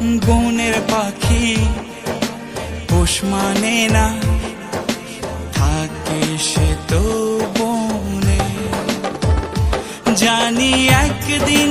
বনের পাখি পোষ মানে না থাকে সে তো বনে। জানি একদিন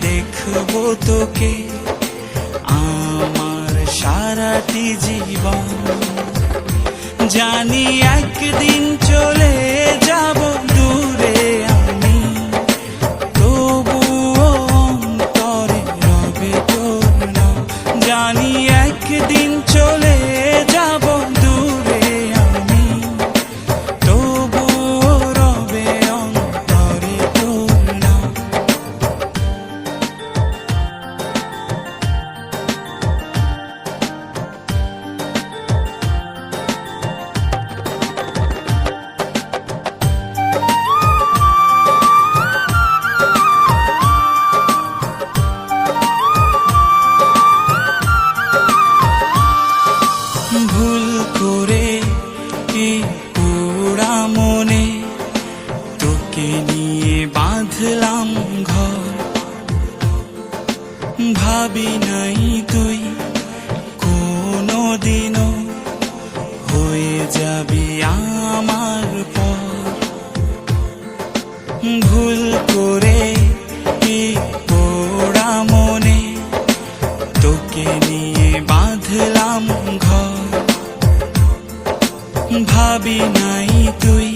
দেখব তোকে। আমার সারাটি জীবন। জানি একদিন চলে যাব দূরে আমি। তবুও অন্তরে রবে তোর জানি একদিন ভাবি নাই তুই কোনো দিনও হয়ে যাবি আমার পর ভুল করে কি পোড়া মনে, তোকে নিয়ে বাঁধলাম ঘর। ভাবি নাই তুই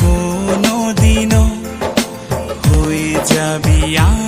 কোনো দিনও হয়ে যাবি আমার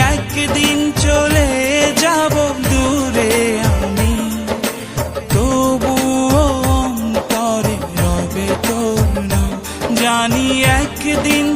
jardín.